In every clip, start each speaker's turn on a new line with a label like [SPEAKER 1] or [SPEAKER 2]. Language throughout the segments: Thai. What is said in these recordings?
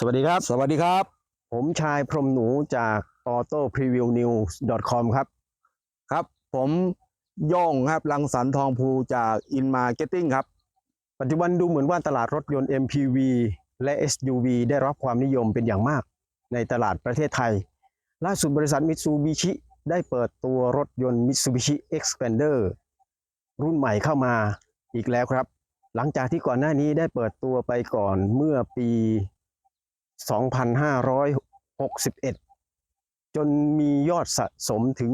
[SPEAKER 1] สวัสดีครับ
[SPEAKER 2] สวัสดีครับ
[SPEAKER 1] ผมชายพรหมหนูจาก auto preview news com ครับ
[SPEAKER 2] ครับ ผมโย่งครับรังสรรค์ทองภูจาก In Marketing ครับ
[SPEAKER 1] ปัจจุบันดูเหมือนว่าตลาดรถยนต์ MPV และ SUV ได้รับความนิยมเป็นอย่างมาก ในตลาดประเทศไทย ล่าสุดบริษัท Mitsubishi ได้เปิดตัวรถยนต์ Mitsubishi Xpander รุ่นใหม่เข้ามาอีกแล้วครับ หลังจากที่ก่อนหน้านี้ได้เปิดตัวไปก่อนเมื่อปี 2561 จนมียอดสะสมถึง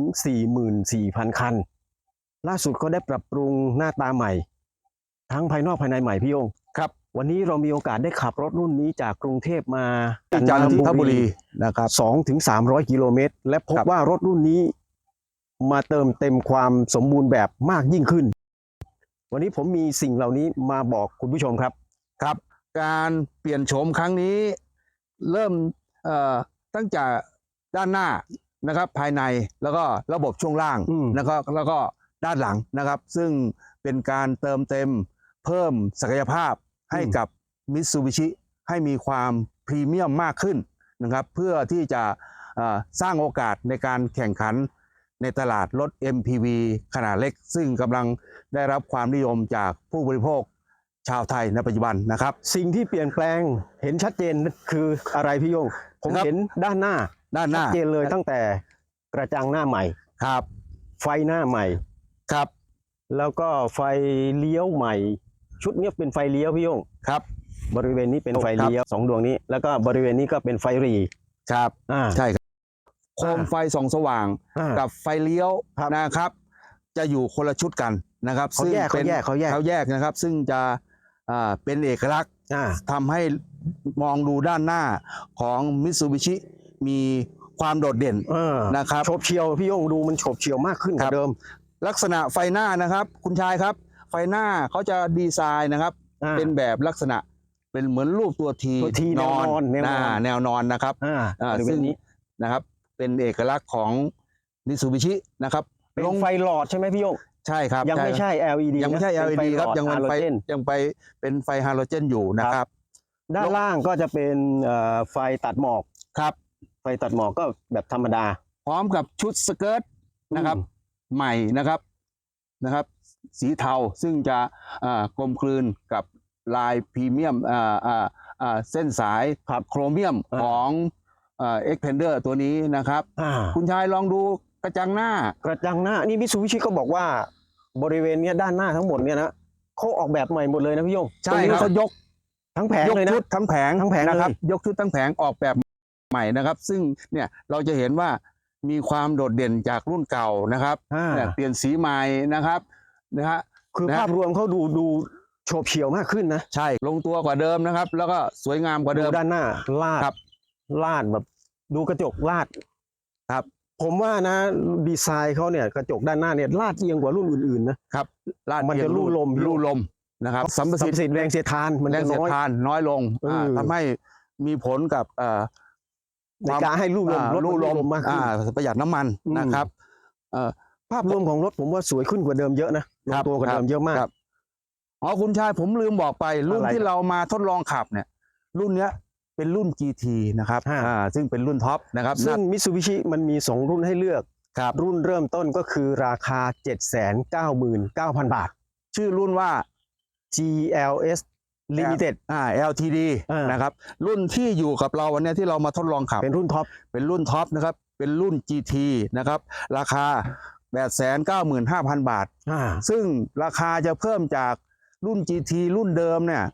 [SPEAKER 1] 44,000 คัน ล่าสุดก็ได้ปรับปรุงหน้าตาใหม่ ทั้งภายนอกภายในใหม่พี่โยง
[SPEAKER 2] ครับ
[SPEAKER 1] วันนี้เรามีโอกาสได้ขับรถรุ่นนี้จากกรุงเทพมา
[SPEAKER 2] จันทบุรีนะครับ
[SPEAKER 1] สองถึงสามร้อยกิโลเมตร และพบ
[SPEAKER 2] ครับ
[SPEAKER 1] ว่ารถรุ่นนี้มาเติมเต็มความสมบูรณ์แบบมากยิ่งขึ้น วันนี้ผมมีสิ่งเหล่านี้มาบอกคุณผู้ชมครับ
[SPEAKER 2] ครับ การเปลี่ยนโฉมครั้งนี้ เริ่มเอ่อตั้งแต่ด้านหน้านะครับ ภายในแล้วก็ระบบช่วงล่าง
[SPEAKER 1] อืม
[SPEAKER 2] นะครับแล้วก็ด้านหลังนะครับ ซึ่งเป็นการเติมเต็มเพิ่มศักยภาพให้กับมิตซูบิชิให้มีความพรีเมียมมากขึ้นนะครับ เพื่อที่จะเอ่อสร้างโอกาสในการแข่งขันในตลาดรถ MPV ขนาดเล็ก ซึ่งกำลังได้รับความนิยมจากผู้บริโภค ชาวไทยในปัจจุบันนะครับ
[SPEAKER 1] สิ่งที่เปลี่ยนแปลงเห็นชัดเจนคืออะไรพี่โยง ผม
[SPEAKER 2] ครับ
[SPEAKER 1] เห็นด้านหน้า
[SPEAKER 2] ด้านห
[SPEAKER 1] ชั
[SPEAKER 2] น้า
[SPEAKER 1] ดเจนเลยตั้งแต่กระจังหน้าใหม่
[SPEAKER 2] ครับ
[SPEAKER 1] ไฟหน้าใหม่
[SPEAKER 2] ครับ
[SPEAKER 1] แล้วก็ไฟเลี้ยวใหม่ ชุดเนี้ยเป็นไฟเลี้ยวพี่โยง
[SPEAKER 2] ครับ
[SPEAKER 1] บริเวณนี้เป็นไฟ
[SPEAKER 2] ครับ
[SPEAKER 1] เลี้ยวสองดวงนี้ แล้วก็บริเวณนี้ก็เป็นไฟหรี
[SPEAKER 2] ครับ
[SPEAKER 1] อ่า
[SPEAKER 2] ใช่ครับโคมไฟส่องสว่าง
[SPEAKER 1] อ่า
[SPEAKER 2] กับไฟเลี้ยว
[SPEAKER 1] ครับ
[SPEAKER 2] นะครับ จะอยู่คนละชุดกันนะครับ
[SPEAKER 1] เขาแยก
[SPEAKER 2] ป็น
[SPEAKER 1] เขาแยกเขาแยก
[SPEAKER 2] เขาแยกนะครับ ซึ่งจะอ่า เป็นเอกลักษณ์
[SPEAKER 1] อ่า
[SPEAKER 2] ทำให้มองดูด้านหน้าของมิตซูบิชิมีความโดดเด่น
[SPEAKER 1] เออ
[SPEAKER 2] นะครับ
[SPEAKER 1] โฉบเฉียวพี่โยงดูมันโฉบเฉียวมากขึ้นก
[SPEAKER 2] ครั
[SPEAKER 1] ว่า
[SPEAKER 2] บ
[SPEAKER 1] เดิม
[SPEAKER 2] ลักษณะไฟหน้านะครับ คุณชายครับ ไฟหน้าเขาจะดีไซน์นะครับ
[SPEAKER 1] อ่า
[SPEAKER 2] เป็นแบบลักษณะเป็นเหมือนรูปตัวที
[SPEAKER 1] ตัว T แนวนอนแนวนอนา
[SPEAKER 2] แนวนอนนะครับ
[SPEAKER 1] อ่า
[SPEAKER 2] อ่า
[SPEAKER 1] บริเว
[SPEAKER 2] ซึ่
[SPEAKER 1] ณ
[SPEAKER 2] ง
[SPEAKER 1] นี้
[SPEAKER 2] นะครับ เป็นเอกลักษณ์ของมิตซูบิชินะครับ
[SPEAKER 1] เป็น
[SPEAKER 2] ลง
[SPEAKER 1] ไฟหลอดใช่ไหมพี่โยง
[SPEAKER 2] ใช่ครับ
[SPEAKER 1] ยังไม่
[SPEAKER 2] ครับ
[SPEAKER 1] ใช่ LED
[SPEAKER 2] ยังไม่ใช่
[SPEAKER 1] นะ
[SPEAKER 2] LED
[SPEAKER 1] เป็นฟ
[SPEAKER 2] ครับ
[SPEAKER 1] หลอด
[SPEAKER 2] ยังเป็นไฟ
[SPEAKER 1] ฮาโลเจน
[SPEAKER 2] ยังไปเป็นไฟฮาโลเจนอยู่นะครับ
[SPEAKER 1] ด้านล่างก็จะเป็นเอ่อไฟตัดหมอก
[SPEAKER 2] ครับ
[SPEAKER 1] ไฟตัดหมอกก็แบบธรรมดา
[SPEAKER 2] พร้อมกับชุดสเกิร์ต นะครับใหม่นะครับนะครับ สีเทาซึ่งจะอ่ากลมกลืนกับลายพรีเมียมอ่าอ่าอ่าเส้นสาย
[SPEAKER 1] ครับ
[SPEAKER 2] โครเมียม
[SPEAKER 1] อ่า
[SPEAKER 2] ของเอ็กเพนเดอร์ตัวนี้นะครับ
[SPEAKER 1] อ่า
[SPEAKER 2] คุณชายลองดู กระจังหน้า
[SPEAKER 1] กระจังหน้า นี่มิซูบิชิก็บอกว่า บริเวณเนี้ยด้านหน้าทั้งหมดเนี่ยนะเขาออกแบบใหม่หมดเลยนะพี่โยง
[SPEAKER 2] ใช่
[SPEAKER 1] ตงนี้
[SPEAKER 2] ครับเขายก
[SPEAKER 1] ทั้งแผง
[SPEAKER 2] ยก
[SPEAKER 1] เลยนะ
[SPEAKER 2] ชุดทั้งแผง
[SPEAKER 1] ทั้งแผง
[SPEAKER 2] นะครับ
[SPEAKER 1] เลย
[SPEAKER 2] ยกชุดทั้งแผงออกแบบใหม่นะครับ ซึ่งเนี่ยเราจะเห็นว่ามีความโดดเด่นจากรุ่นเก่านะครับ
[SPEAKER 1] อ่า
[SPEAKER 2] เนี่ยเปลี่ยนสีใหม่นะครับนะฮะ
[SPEAKER 1] คือ
[SPEAKER 2] นะ
[SPEAKER 1] ภาพรวมเขาดูดูโฉบเฉียวมากขึ้นนะ
[SPEAKER 2] ใช่ลงตัวกว่าเดิมนะครับ แล้วก็สวยงามกว่า
[SPEAKER 1] ดู
[SPEAKER 2] เดิม
[SPEAKER 1] ด้านหน้าลาด
[SPEAKER 2] ครับ
[SPEAKER 1] ลาดแบบ ดูกระจกลาด
[SPEAKER 2] ครับ
[SPEAKER 1] ผมว่านะดีไซน์เขาเนี่ยกระจกด้านหน้าเนี่ยลาดเอียงกว่ารุ่นอื่นๆนะ
[SPEAKER 2] ลาด
[SPEAKER 1] มันจะ
[SPEAKER 2] เอียง
[SPEAKER 1] ลู่ลม
[SPEAKER 2] ลู่ลมนะครับสัมประ
[SPEAKER 1] สั
[SPEAKER 2] สิ
[SPEAKER 1] ม
[SPEAKER 2] ท
[SPEAKER 1] ประ
[SPEAKER 2] ธิ์
[SPEAKER 1] สิทธิ์แรงเสียดทานมัน
[SPEAKER 2] แร
[SPEAKER 1] จะ
[SPEAKER 2] งเสีย
[SPEAKER 1] น้
[SPEAKER 2] ด
[SPEAKER 1] อย
[SPEAKER 2] ทานน้อยลง
[SPEAKER 1] เอออ่า
[SPEAKER 2] ทำให้มีผลกับเอ่อ
[SPEAKER 1] ในการให้ลู่ลม
[SPEAKER 2] อ่าร
[SPEAKER 1] ถมัน
[SPEAKER 2] ลู่ลม
[SPEAKER 1] มากขึ้น
[SPEAKER 2] อ่าประหยัดน้ำมัน
[SPEAKER 1] อืม
[SPEAKER 2] นะครับเอ่อ
[SPEAKER 1] ภาพรวมของรถผมว่าสวยขึ้นกว่าเดิมเยอะนะล
[SPEAKER 2] ครั
[SPEAKER 1] ง
[SPEAKER 2] บ
[SPEAKER 1] ตัวกว่า
[SPEAKER 2] ครับ
[SPEAKER 1] เดิมเยอะมาก
[SPEAKER 2] ครับอ๋อคุณชายผมลืมบอกไป รุ่น
[SPEAKER 1] อะไร
[SPEAKER 2] ที่
[SPEAKER 1] ครับ
[SPEAKER 2] เรามาทดลองขับเนี่ย รุ่นเนี้ย เป็นรุ่น GT นะครับ
[SPEAKER 1] ฮะ
[SPEAKER 2] อ่าซึ่งเป็นรุ่นท็อปนะครับ
[SPEAKER 1] ซึ่งมิ t ซูบิชิมันมี 2 รุ่นให้เลือก
[SPEAKER 2] ครับ
[SPEAKER 1] รุ่นเริ่มต้นก็คือราคา 799,000 บาท
[SPEAKER 2] ชื่อรุ่นว่า
[SPEAKER 1] GLS Limited
[SPEAKER 2] อ่า LTD
[SPEAKER 1] อ่าน
[SPEAKER 2] นะครับ รุ่นที่อยู่กับเราวันเนี้ยที่เรามาทดลองขับ
[SPEAKER 1] เป็นรุ่นท็อป
[SPEAKER 2] เป็นรุ่นท็อปนะครับ เป็นรุ่น GT นะครับ ราคา 895,000 บาท
[SPEAKER 1] อ่า
[SPEAKER 2] ซึ่งราคาจะเพิ่มจากรุ่น GT รุ่นเดิมเนี่ย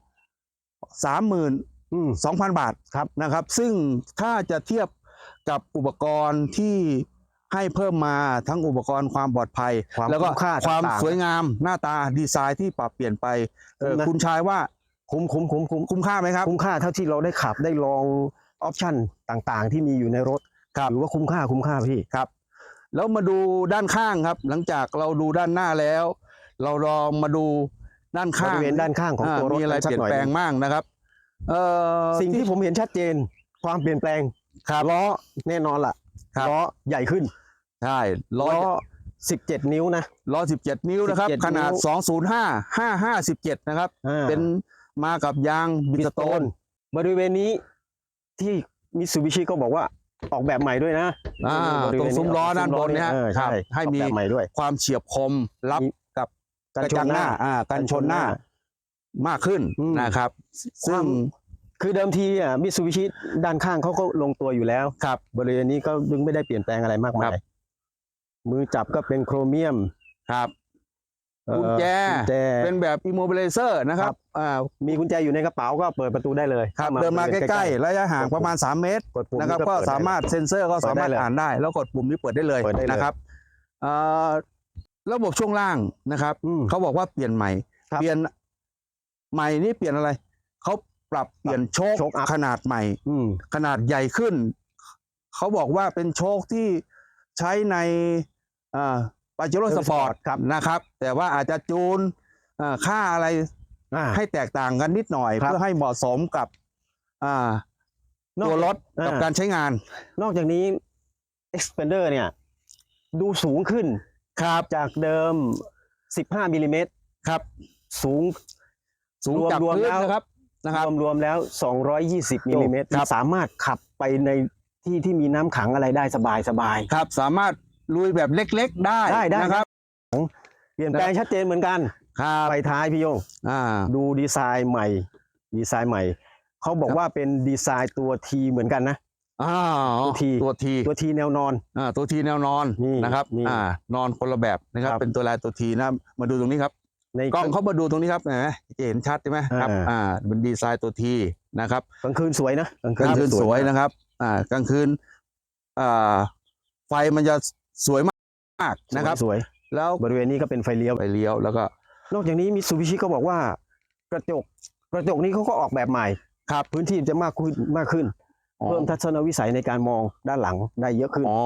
[SPEAKER 2] 32,000
[SPEAKER 1] อืม
[SPEAKER 2] บาทครับนะครับ ซึ่งถ้าจะเทียบกับอุปกรณ์ที่ให้เพิ่มมาทั้งอุปกรณ์ความปลอดภัย
[SPEAKER 1] ความ
[SPEAKER 2] แล้วก็
[SPEAKER 1] คุ้มค่า
[SPEAKER 2] ความ
[SPEAKER 1] ต่างๆ
[SPEAKER 2] สวยงามหน้าตาดีไซน์ที่ปรับเปลี่ยนไปเออ
[SPEAKER 1] คุ้มนะ
[SPEAKER 2] คุณชายว่า
[SPEAKER 1] คุ้มคุ้มคุ้มคุ้ม
[SPEAKER 2] คุ้มค่าไหมครับ
[SPEAKER 1] คุ้มค่าเท่าที่เราได้ขับได้ลองออปชั่นต่างๆ ที่มีอยู่ในรถ
[SPEAKER 2] ครับ
[SPEAKER 1] ถือว่าคุ้มค่าคุ้มค่าพี่
[SPEAKER 2] ครับ แล้วมาดูด้านข้างครับ หลังจากเราดูด้านหน้าแล้ว เราลองมาดูด้าน
[SPEAKER 1] บ
[SPEAKER 2] ข้าง
[SPEAKER 1] ริเวณด้านข้างของ
[SPEAKER 2] อ่า
[SPEAKER 1] ตัวรถ
[SPEAKER 2] มีอะไร
[SPEAKER 1] กัสั
[SPEAKER 2] เปลี่ยน
[SPEAKER 1] ห
[SPEAKER 2] แปลง
[SPEAKER 1] หนึ่
[SPEAKER 2] มากนะครับ เอ่อ
[SPEAKER 1] สิ่งที่ผมเห็นชัดเจน ความเปลี่ยนแปลง
[SPEAKER 2] ครับ
[SPEAKER 1] ล้อแน่นอนล่ะ
[SPEAKER 2] ครับ
[SPEAKER 1] ล้อใหญ่ขึ้น
[SPEAKER 2] ใช่ล้
[SPEAKER 1] ล้
[SPEAKER 2] อ
[SPEAKER 1] อ17 นิ้วนะ
[SPEAKER 2] ล้อ 17 นิ้วนะครับ
[SPEAKER 1] 17
[SPEAKER 2] ขนาด
[SPEAKER 1] นิ้ว
[SPEAKER 2] 205 5517นะครับ
[SPEAKER 1] อ่า
[SPEAKER 2] เป็นมากับยางบิ
[SPEAKER 1] บิ
[SPEAKER 2] ส
[SPEAKER 1] ส
[SPEAKER 2] โต
[SPEAKER 1] โต
[SPEAKER 2] น
[SPEAKER 1] นบริเวณนี้ที่มิตซูบิชิก็บอกว่าออกแบบใหม่ด้วยนะ
[SPEAKER 2] อ่า
[SPEAKER 1] บริ
[SPEAKER 2] ตร
[SPEAKER 1] เว
[SPEAKER 2] ง
[SPEAKER 1] ณ
[SPEAKER 2] ซุ้มล้อด้านบนเนี่ย
[SPEAKER 1] เออ
[SPEAKER 2] ครับ
[SPEAKER 1] ใช่
[SPEAKER 2] ให้มี
[SPEAKER 1] ออกแบบใหม่ด้วย
[SPEAKER 2] ความเฉียบคมรับ
[SPEAKER 1] มี
[SPEAKER 2] กับกระจังหน้าอ่ากันชนหน้า มากขึ้น
[SPEAKER 1] อืม
[SPEAKER 2] นะครับ ซึ่ง
[SPEAKER 1] คือเดิมทีอะมิตซูบิชิด้านข้างเขาก็ลงตัวอยู่แล้ว
[SPEAKER 2] ครับ
[SPEAKER 1] บริเวณนี้ก็ยังไม่ได้เปลี่ยนแปลงอะไรมากมา
[SPEAKER 2] ครั
[SPEAKER 1] ย
[SPEAKER 2] บ
[SPEAKER 1] มือจับก็เป็นโครเมียม
[SPEAKER 2] ครับ
[SPEAKER 1] เอ่อ
[SPEAKER 2] กุญแจ
[SPEAKER 1] กุญแจ
[SPEAKER 2] เป็นแบบ immobilizer นะครับอ่า
[SPEAKER 1] มีกุญแจอยู่ในกระเป๋าก็เปิดประตูได้เลย
[SPEAKER 2] ครับ
[SPEAKER 1] ข้
[SPEAKER 2] เดินมา
[SPEAKER 1] บริวณ
[SPEAKER 2] ใกล้ๆ ระยะห่างประมาณ 3 เมตร
[SPEAKER 1] กดปุ่ม
[SPEAKER 2] นะครับ
[SPEAKER 1] นี่
[SPEAKER 2] ก็
[SPEAKER 1] เปิดได้
[SPEAKER 2] สามารถเซ็นเซอร์ก็สามารถ
[SPEAKER 1] เปิดได้เลย
[SPEAKER 2] อ่านได้ แล้วกดปุ่มนี้เปิดได้เลย
[SPEAKER 1] เปิดได้เลย
[SPEAKER 2] นะครับเอ่อระบบช่วงล่างนะครับ
[SPEAKER 1] อืม
[SPEAKER 2] เขาบอกว่าเปลี่ยนใหม่
[SPEAKER 1] ครับ
[SPEAKER 2] เปลี่ยน ใหม่นี่เปลี่ยนอะไรเขาปรับเปลี่ยนโชค
[SPEAKER 1] โชคอัพ
[SPEAKER 2] ขนาดใหม่
[SPEAKER 1] อืม
[SPEAKER 2] ขนาดใหญ่ขึ้น เขาบอกว่าเป็นโชคที่ใช้ในปาเจโร่สปอร์ต
[SPEAKER 1] ครับ
[SPEAKER 2] นะครับ แต่ว่าอาจจะจูนอ่าค่าอะไร
[SPEAKER 1] อ่า
[SPEAKER 2] ให้แตกต่างกันนิดหน่อย
[SPEAKER 1] ครับ
[SPEAKER 2] เพื่อให้เหมาะสมกับอ่า
[SPEAKER 1] นอก
[SPEAKER 2] ตัวรถ
[SPEAKER 1] อ่ากั
[SPEAKER 2] กับการใช้งาน
[SPEAKER 1] นอกจากนี้ Expander เนี่ย ดูสูงขึ้น
[SPEAKER 2] ครับ
[SPEAKER 1] จากเดิม 15มิลลิเมตร
[SPEAKER 2] ครับ
[SPEAKER 1] สูง
[SPEAKER 2] สูง
[SPEAKER 1] รวม
[SPEAKER 2] จาก
[SPEAKER 1] รวม
[SPEAKER 2] พื้น
[SPEAKER 1] แล้ว
[SPEAKER 2] นะครับนะครับ
[SPEAKER 1] รวมๆแล้ว 220มิลลิเมตร
[SPEAKER 2] ครับ
[SPEAKER 1] สามารถขับไปในที่ที่มีน้ำขังอะไรได้สบายสบาย
[SPEAKER 2] ครับ สามารถลุยแบบเล็กๆ ได้
[SPEAKER 1] ได้ได้
[SPEAKER 2] นะครับ
[SPEAKER 1] ๆเปลี่ยนแปลงชัดเจนเหมือนกัน
[SPEAKER 2] ครับ
[SPEAKER 1] ไฟท้ายพี่โยง
[SPEAKER 2] อ่า
[SPEAKER 1] ดูดีไซน์ใหม่ ดีไซน์ใหม่ เขาบอก
[SPEAKER 2] ครับ
[SPEAKER 1] ว่าเป็นดีไซน์ตัวทีเหมือนกันนะ
[SPEAKER 2] อ้าว
[SPEAKER 1] ตัวที
[SPEAKER 2] ตัวที
[SPEAKER 1] ตัวทีแนวนอน
[SPEAKER 2] อ่าตัวทีแนวนอน
[SPEAKER 1] นี่
[SPEAKER 2] นะครับ
[SPEAKER 1] นี่
[SPEAKER 2] อ่า นอนคนละแบบนะครับ
[SPEAKER 1] ครับ
[SPEAKER 2] เป็นตัวลายตัวทีนะ มาดูตรงนี้ครับ
[SPEAKER 1] ใน
[SPEAKER 2] กล้องเขามาดูตรงนี้ครับเห็นไหมจะเห็นชัดใช่ไหมครับ
[SPEAKER 1] อ่า
[SPEAKER 2] อ่าเป็นดีไซน์ตัวทีนะครับ
[SPEAKER 1] กลางคืนสวยนะ
[SPEAKER 2] กลางคืนสวย
[SPEAKER 1] นะ
[SPEAKER 2] นะครับ อ่ากลางคืนอ่าไฟมันจะสวยมากนะครับ
[SPEAKER 1] สวย
[SPEAKER 2] แล้ว
[SPEAKER 1] บริเวณนี้ก็เป็นไฟเลี้ยว
[SPEAKER 2] ไปเลี้ยวแล้วก็
[SPEAKER 1] นอกจากนี้มิตซูบิชิก็บอกว่ากระจกกระจกนี้เขาก็ออกแบบใหม่
[SPEAKER 2] ครับ
[SPEAKER 1] พื้นที่จะมากขึ้นมากขึ้น
[SPEAKER 2] อ๋อ
[SPEAKER 1] เพิ่มทัศนวิสัยในการมองด้านหลังได้เยอะขึ้น
[SPEAKER 2] อ๋อ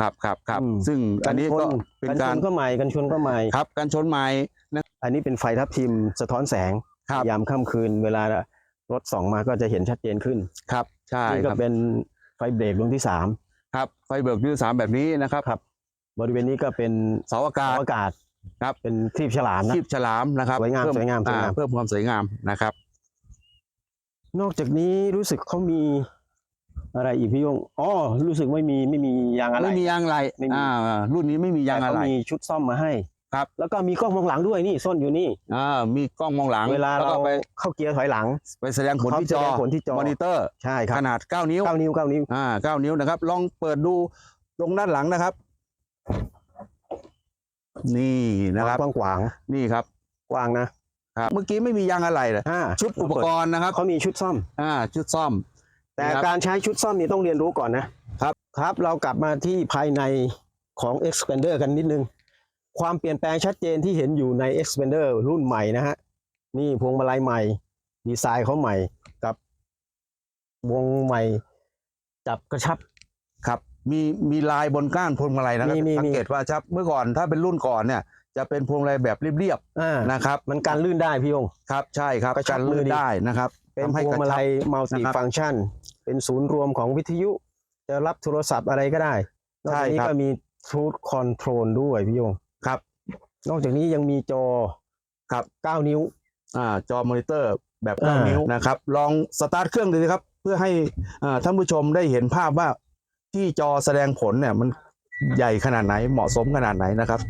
[SPEAKER 2] ครับครับครับ
[SPEAKER 1] อืม
[SPEAKER 2] ซึ่งอันนี้ก็
[SPEAKER 1] ช
[SPEAKER 2] เป็น
[SPEAKER 1] กันช
[SPEAKER 2] การ
[SPEAKER 1] นก็ใหม่กันชนก็ใหม่
[SPEAKER 2] ครับการชนไม้นะ
[SPEAKER 1] อันนี้เป็นไฟทับทิมสะท้อนแสง
[SPEAKER 2] ครับ
[SPEAKER 1] ยามค่ำคืนเวลารถส่องมาก็จะเห็นชัดเจนขึ้น
[SPEAKER 2] ครับใช่
[SPEAKER 1] นี่
[SPEAKER 2] ค
[SPEAKER 1] ก็
[SPEAKER 2] รับ
[SPEAKER 1] เป็นไฟเบรกดวงที่สาม
[SPEAKER 2] ครับไฟเบิกยืดสามแบบนี้นะครับ
[SPEAKER 1] ครับ บริเวณนี้ก็เป็น
[SPEAKER 2] เสาอากาศ
[SPEAKER 1] เสาอากาศ
[SPEAKER 2] ครับ
[SPEAKER 1] เป็นครีบฉลามนะ
[SPEAKER 2] คีบฉลามนะครับ
[SPEAKER 1] สวยงาม
[SPEAKER 2] เพิ่
[SPEAKER 1] สวยงามสวยงาม
[SPEAKER 2] อ่เพิ่มความสวยงามนะครับ
[SPEAKER 1] นอกจากนี้รู้สึกเขามี อะไรอีกพี่ยงอ๋อรู้สึกไม่มีไม่มียางอะไร
[SPEAKER 2] ไม่มียางอะไร
[SPEAKER 1] ไม่มี
[SPEAKER 2] อ่ารุ่นนี้ไม่มียาง
[SPEAKER 1] แต่
[SPEAKER 2] อะ
[SPEAKER 1] เขา
[SPEAKER 2] ไร
[SPEAKER 1] มีชุดซ่อมมาให้
[SPEAKER 2] ครับ
[SPEAKER 1] แล้วก็มีกล้องมองหลังด้วยนี่ซ่อนอยู่นี่
[SPEAKER 2] อ่ามีกล้องมองหลัง
[SPEAKER 1] เวลา
[SPEAKER 2] แล้
[SPEAKER 1] เรา
[SPEAKER 2] ก็ไป
[SPEAKER 1] เข้าเกียร์ถอยหลัง
[SPEAKER 2] ไปแสดงผลที่จ
[SPEAKER 1] เขา
[SPEAKER 2] อ
[SPEAKER 1] แสดงผลที่จอ
[SPEAKER 2] มอนิเตอร์
[SPEAKER 1] ใช่ครั
[SPEAKER 2] ข
[SPEAKER 1] บ
[SPEAKER 2] นาด 9 นิ้ว
[SPEAKER 1] เก้านิ้วเก้านิ้ว
[SPEAKER 2] อ่า9นิ้วนะครับ ลองเปิดดูตรงด้านหลังนะครับ นี่นะครับ
[SPEAKER 1] กว้างขวาง
[SPEAKER 2] นี่ครับ
[SPEAKER 1] กว้างนะครับ
[SPEAKER 2] เมื่อกี้ไม่มียางอะไรเลย
[SPEAKER 1] อ่า
[SPEAKER 2] ชุดอุปกรณ์นะครับ
[SPEAKER 1] เขามีชุดซ่อม
[SPEAKER 2] อ่า ชุดซ่อม
[SPEAKER 1] แต่
[SPEAKER 2] นะครับ
[SPEAKER 1] การใช้ชุดซ่อมนี่ต้องเรียนรู้ก่อนนะครับครับ เรากลับมาที่ภายในของ Expander กันนิดนึง ความเปลี่ยนแปลงชัดเจนที่เห็นอยู่ใน Expander รุ่นใหม่นะฮะนี่พวงมาลัยใหม่ ดีไซน์เขาใหม่กับวงใหม่ จับกระชับ
[SPEAKER 2] ครับมีมีลายบนก้านพวงมาลัยนะครับ
[SPEAKER 1] มีมี
[SPEAKER 2] สังเกตว่าครับเมื่อก่อนถ้าเป็นรุ่นก่อนเนี่ย จะเป็นพวงมาลัยแบบเรียบ
[SPEAKER 1] อ่า
[SPEAKER 2] ๆนะครับ
[SPEAKER 1] มันการลื่นได้พี่ยง
[SPEAKER 2] ครับใช่ครับ
[SPEAKER 1] กระชับ
[SPEAKER 2] การลื่
[SPEAKER 1] มือนดี
[SPEAKER 2] ได้นะครับ
[SPEAKER 1] เป็น
[SPEAKER 2] ทำ
[SPEAKER 1] พ
[SPEAKER 2] ให้
[SPEAKER 1] วง
[SPEAKER 2] กระ
[SPEAKER 1] มา
[SPEAKER 2] ชั
[SPEAKER 1] ลั
[SPEAKER 2] บ
[SPEAKER 1] ยมัลติ
[SPEAKER 2] นะครับ
[SPEAKER 1] ฟัง c t ชัน เป็นศูนย์รวมของวิทยุ จะรับโทรศัพท์อะไรก็ได้ นอก
[SPEAKER 2] ใช่
[SPEAKER 1] จากนี้
[SPEAKER 2] ครับ
[SPEAKER 1] ก็มี Truth Control ด้วยพี่ยง
[SPEAKER 2] ครับ
[SPEAKER 1] นอกจากนี้ยังมีจอ
[SPEAKER 2] ครับ
[SPEAKER 1] 9นิ้ว
[SPEAKER 2] อ่า จอมอนิเตอร์แบบ
[SPEAKER 1] อ่า
[SPEAKER 2] 9นิ้วนะครับ ลองสตาร์ทเครื่องดูสิครับ เพื่อให้อ่าท่านผู้ชมได้เห็นภาพว่าที่จอแสดงผลเนี่ยมันใหญ่ขนาดไหนเหมาะสมขนาดไหนนะครับ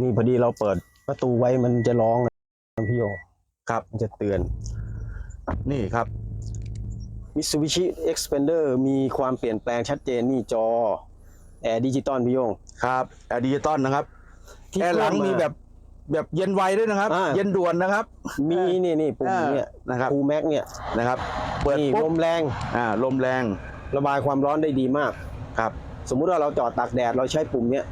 [SPEAKER 1] นี่พอดีเราเปิดประตูไว้มันจะร้องนะพี่โย
[SPEAKER 2] ครับ
[SPEAKER 1] มันจะเตือน
[SPEAKER 2] นี่ครับ
[SPEAKER 1] Mitsubishi Expander มีความเปลี่ยนแปลงชัดเจนนี่จอแอร์ดิจิตอลพี่โยง
[SPEAKER 2] ครับแอร์ดิจิตอลนะครับ
[SPEAKER 1] ที่
[SPEAKER 2] แอร์หลัง
[SPEAKER 1] เพิ่า
[SPEAKER 2] มีแบบแบบเย็นไวด้วยนะครับ
[SPEAKER 1] อ่า
[SPEAKER 2] เย็นด่วนนะครับ
[SPEAKER 1] มีนี่นี่ปุ่ม
[SPEAKER 2] อ่า
[SPEAKER 1] เนี่ย
[SPEAKER 2] นะครับ
[SPEAKER 1] คูแม็กเนี่ย
[SPEAKER 2] นะครับ เปิด
[SPEAKER 1] นี่ล
[SPEAKER 2] ปุ๊บ
[SPEAKER 1] มแรง
[SPEAKER 2] อ่าลมแรง
[SPEAKER 1] ระบายความร้อนได้ดีมาก
[SPEAKER 2] ครับ
[SPEAKER 1] สมมุติว่าเราจอดตากแดดเราใช้ปุ่มเนี้ย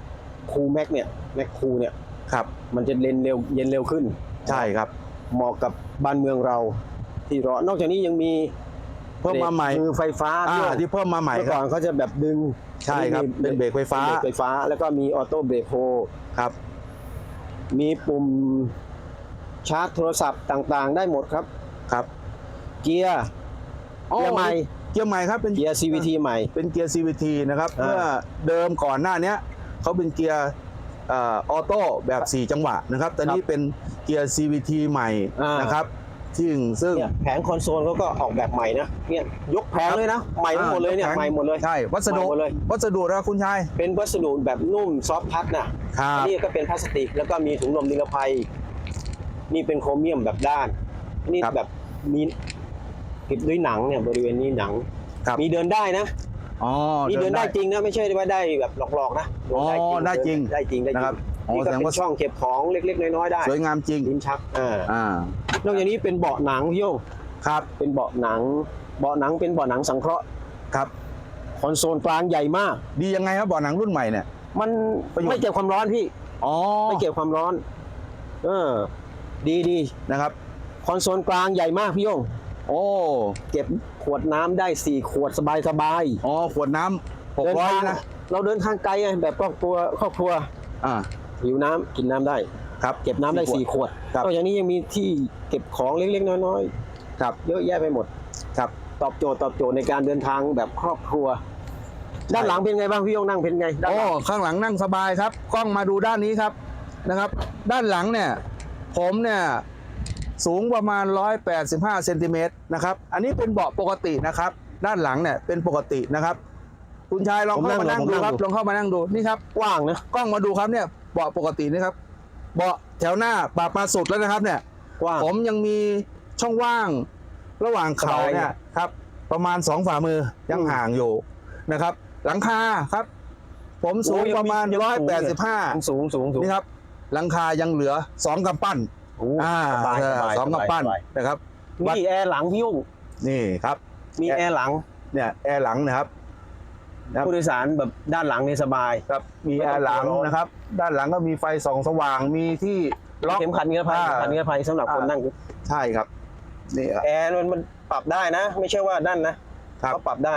[SPEAKER 1] คูแม็กเนี่ยแม็กคูเนี่ย
[SPEAKER 2] ครับ
[SPEAKER 1] มันจะเย็นเร็วเย็นเร็วขึ้น
[SPEAKER 2] ใช่ครับ
[SPEAKER 1] เหมาะกับบ้านเมืองเรา ที่ร้อนนอกจากนี้ยังมี
[SPEAKER 2] เพิ่มมาใหม่
[SPEAKER 1] เบรกมือไฟฟ้า
[SPEAKER 2] อ่า
[SPEAKER 1] ด้วย
[SPEAKER 2] ที่เพิ่มมาใหม่
[SPEAKER 1] เมื่อ
[SPEAKER 2] ค
[SPEAKER 1] ก่
[SPEAKER 2] รั
[SPEAKER 1] อบ นเขาจะแบบดึง
[SPEAKER 2] ใช่ครับ
[SPEAKER 1] อั
[SPEAKER 2] เป็นเบรกไฟฟ้า
[SPEAKER 1] เป็นเบรกไฟฟ้า แล้วก็มีออโต้เบรกโฮ
[SPEAKER 2] ครับ
[SPEAKER 1] มีปุ่มชาร์จโทรศัพท์ต่างๆ ได้หมดครับ
[SPEAKER 2] ครับ
[SPEAKER 1] เกียร์เกียร์ใหม่
[SPEAKER 2] เกียร์ใหม่ครับเป็น
[SPEAKER 1] เกียร์ CVT ใหม่
[SPEAKER 2] เป็นเกียร์ CVT นะครับ
[SPEAKER 1] อ่า
[SPEAKER 2] เมื่อเดิมก่อนหน้าเนี้ยเขาเป็นเกียร์เออโต้แบบ 4 จังหวะนะครับตอนนี้เป็นเกียร์ CVT ใหม่
[SPEAKER 1] อ่าน
[SPEAKER 2] นะครับ ซึ่งซึ่ง
[SPEAKER 1] เนี่ยแผงคอนโซลเขาก็ออกแบบใหม่นะเนี่ยยกแผงเลยนะ ใหม่ทั้งหมดเลยเนี่ย
[SPEAKER 2] อ่า
[SPEAKER 1] ใหม่หมดเลย
[SPEAKER 2] ใช่วัสดุ
[SPEAKER 1] ใหม่หมดเลย
[SPEAKER 2] วัสดุนะคุณชาย
[SPEAKER 1] เป็นวัสดุแบบนุ่มซอฟต์พัดนะ
[SPEAKER 2] ครั
[SPEAKER 1] อั
[SPEAKER 2] บ
[SPEAKER 1] นนี้ก็เป็นพลาสติกแล้วก็มีถุงลมนิรภัย นี่เป็นโครเมียมแบบด้าน นี่
[SPEAKER 2] ครับ
[SPEAKER 1] แบบมีติดด้วยหนังเนี่ยบริเวณนี้หนัง
[SPEAKER 2] ครับ
[SPEAKER 1] มีเดินได้นะ
[SPEAKER 2] อ๋อ
[SPEAKER 1] มีเดินได้จริงนะไม่ใช่ว่าได้แบบหลอกๆนะเดิน
[SPEAKER 2] อ๋อได้จริง
[SPEAKER 1] ได้จริงได้จริง
[SPEAKER 2] นะครับอ๋อ
[SPEAKER 1] นี่ก็
[SPEAKER 2] แสดง
[SPEAKER 1] เป็
[SPEAKER 2] ว่า
[SPEAKER 1] นช่องเก็บของเล็กๆน้อยๆได้
[SPEAKER 2] สวยงามจริง
[SPEAKER 1] ลิ้นชักอ่า
[SPEAKER 2] อ่า น
[SPEAKER 1] อกจากนี้เป็นเบาะหนังพี่โยง
[SPEAKER 2] ครับ
[SPEAKER 1] เป็นเบาะหนัง เบาะหนังเป็นเบาะหนังสังเคราะห์
[SPEAKER 2] ครับ
[SPEAKER 1] คอนโซลกลางใหญ่มาก
[SPEAKER 2] ดียังไงครับเบ่อหนังรุ่นใหม่เนี่ย
[SPEAKER 1] มัน
[SPEAKER 2] ประโยชน์
[SPEAKER 1] ไม่เก็บความร้อนพี่
[SPEAKER 2] อ๋อ
[SPEAKER 1] ไม่เก็บความร้อน เออ ดีดี
[SPEAKER 2] นะครับ
[SPEAKER 1] คอนโซลกลางใหญ่มากพี่โยง
[SPEAKER 2] โอ้
[SPEAKER 1] เก็บขวดน้ำได้สี่ขวดสบายสบาย
[SPEAKER 2] อ๋อขวดน้ำหก
[SPEAKER 1] เดิน
[SPEAKER 2] ร้อย
[SPEAKER 1] ทาง
[SPEAKER 2] นะ
[SPEAKER 1] เราเดินทางไกลไงแบบครอบครัวครอบครัว
[SPEAKER 2] อ่า
[SPEAKER 1] หิวน้ำกินน้ำได้
[SPEAKER 2] ครับ
[SPEAKER 1] เก็บน้ำได้สี่ขวด
[SPEAKER 2] ครับ
[SPEAKER 1] นอกจากนี้ยังมีที่เก็บของเล็กๆ น้อย
[SPEAKER 2] ครับ
[SPEAKER 1] ๆเยอะแยะไปหมด
[SPEAKER 2] ครับ
[SPEAKER 1] ตอบโจทย์ตอบโจทย์ในการเดินทางแบบครอบครัว ด้านหลังเป็นไงบ้างพี่โยงนั่งเป็นไงด้าน
[SPEAKER 2] โอ้
[SPEAKER 1] หลัง
[SPEAKER 2] ข้างหลังนั่งสบายครับ กล้องมาดูด้านนี้ครับนะครับ ด้านหลังเนี่ย ผมเนี่ยสูงประมาณ 185เซนติเมตรนะครับ อันนี้เป็นเบาะปกตินะครับ ด้านหลังเนี่ยเป็นปกตินะครับ คุณชายลองเข้ามานั่งดูครับลองเข้ามานั่งดูนี่ครับ
[SPEAKER 1] กว้างนะ
[SPEAKER 2] กล้องมาดูครับเนี่ยเบาะปกตินะครับ เบาะแถวหน้าปาปาสุดแล้วนะครับ เนี่ย
[SPEAKER 1] กว้าง
[SPEAKER 2] ผมยังมีช่องว่างระหว่างเขา
[SPEAKER 1] สบาย
[SPEAKER 2] เนี่ยครับ ประมาณสองฝ่ามือยัง
[SPEAKER 1] อืม
[SPEAKER 2] ห่างอยู่นะครับ หลังคาครับ ผมสูง
[SPEAKER 1] โอ้ยังมี
[SPEAKER 2] ประมาณ
[SPEAKER 1] ยัง
[SPEAKER 2] ร้อย
[SPEAKER 1] สูง
[SPEAKER 2] แปด
[SPEAKER 1] เล
[SPEAKER 2] สิบห้า
[SPEAKER 1] สูงสูงสูง
[SPEAKER 2] นี่ครับ หลังคายังเหลือสองกำปั้น
[SPEAKER 1] โอ้
[SPEAKER 2] อ่า
[SPEAKER 1] สบายสบาย
[SPEAKER 2] สอง
[SPEAKER 1] สบาย
[SPEAKER 2] กำปั้น
[SPEAKER 1] สบาย
[SPEAKER 2] นะครับ
[SPEAKER 1] มีแอร์หลังพี่โยง
[SPEAKER 2] นี่ครับ
[SPEAKER 1] มีแอร์หลัง
[SPEAKER 2] เนี่ยแอร์หลังนะครับ ครับ
[SPEAKER 1] ผู้โดยสารแบบด้านหลังนี่สบาย
[SPEAKER 2] ครับมี
[SPEAKER 1] ไม่
[SPEAKER 2] แอ
[SPEAKER 1] ต้อง
[SPEAKER 2] ร์หลัง
[SPEAKER 1] กลัวร้อน
[SPEAKER 2] นะครับ ด้านหลังก็มีไฟส่องสว่างมีที่ล็อก
[SPEAKER 1] เข็มขัดนิรภัย
[SPEAKER 2] อ่า
[SPEAKER 1] เข็มขัดนิรภัยสำหรับคน
[SPEAKER 2] อ่านั่
[SPEAKER 1] นั่ง
[SPEAKER 2] ใช่ครับนี่ครับ
[SPEAKER 1] แอร์มันมันปรับได้นะ ไม่ใช่ว่าด้านนะครับก็ปรับได้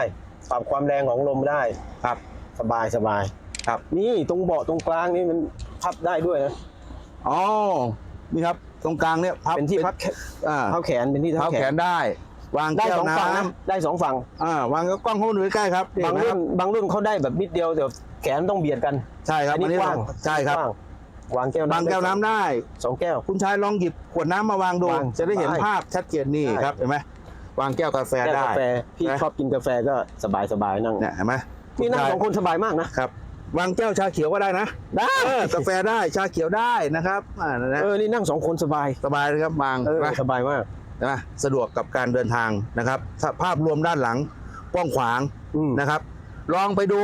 [SPEAKER 1] ปรับความแรงของลมได้
[SPEAKER 2] ครับ
[SPEAKER 1] สบายสบาย
[SPEAKER 2] ครับ
[SPEAKER 1] นี่ตรงเบาะตรงกลางนี่มันพับได้ด้วยนะ
[SPEAKER 2] อ๋อนี่ครับ ตรงกลางเนี่ยพับ
[SPEAKER 1] เป็นที่พับแข
[SPEAKER 2] อ่า
[SPEAKER 1] เท้าแขนเป็นที่
[SPEAKER 2] เท้า
[SPEAKER 1] เท้า
[SPEAKER 2] แข
[SPEAKER 1] แขน
[SPEAKER 2] นได้ วาง
[SPEAKER 1] ได้
[SPEAKER 2] แก้ว
[SPEAKER 1] สองฝั่ง
[SPEAKER 2] น้
[SPEAKER 1] นะได้สองฝั่งำ
[SPEAKER 2] อ่าวางก็กล้องเข้ามาดูใกล้ๆครับ
[SPEAKER 1] บาง
[SPEAKER 2] เห็
[SPEAKER 1] รุ่
[SPEAKER 2] น
[SPEAKER 1] น
[SPEAKER 2] ไหมครับ
[SPEAKER 1] บางรุ่นเขาได้แบบนิดเดียวเดี๋ยวแขนต้องเบียดกัน
[SPEAKER 2] ใช่ครับ
[SPEAKER 1] อัน
[SPEAKER 2] อัน
[SPEAKER 1] นี้
[SPEAKER 2] นี้
[SPEAKER 1] กว้าง
[SPEAKER 2] ใช่ครับ
[SPEAKER 1] กว้างวางแก้วน้ำ
[SPEAKER 2] วางแก้วน้ำได้
[SPEAKER 1] สองแก้ว
[SPEAKER 2] คุณชายลองหยิบขวดน้ำมาวางดู
[SPEAKER 1] วาง
[SPEAKER 2] จะได้เห็น
[SPEAKER 1] ได้
[SPEAKER 2] ภาพชัดเจนนี่
[SPEAKER 1] ได้
[SPEAKER 2] ครับเห็นไหมวางแก้วกาแฟ
[SPEAKER 1] แก้ว
[SPEAKER 2] ได้
[SPEAKER 1] กาแฟพี่
[SPEAKER 2] นะ
[SPEAKER 1] ชอบกินกาแฟก็สบายสบายนั่ง
[SPEAKER 2] เนี่ยเห็นไหม
[SPEAKER 1] นี่นั่ง
[SPEAKER 2] ณชาย
[SPEAKER 1] สองคนสบายมากนะ
[SPEAKER 2] ครับ วางแก้วชาเขียวก็ได้นะ
[SPEAKER 1] ได้
[SPEAKER 2] เออกาแฟได้ชาเขียวได้นะครับอ่านั่นนะ
[SPEAKER 1] เออนี่นั่งสองคนสบาย
[SPEAKER 2] สบายเลยครับวาง
[SPEAKER 1] เออ
[SPEAKER 2] นะ
[SPEAKER 1] สบายมาก
[SPEAKER 2] นะสะดวกกับการเดินทางนะครับสภาพรวมด้านหลังกว้างขวาง
[SPEAKER 1] อืม
[SPEAKER 2] นะครับ ลองไปดู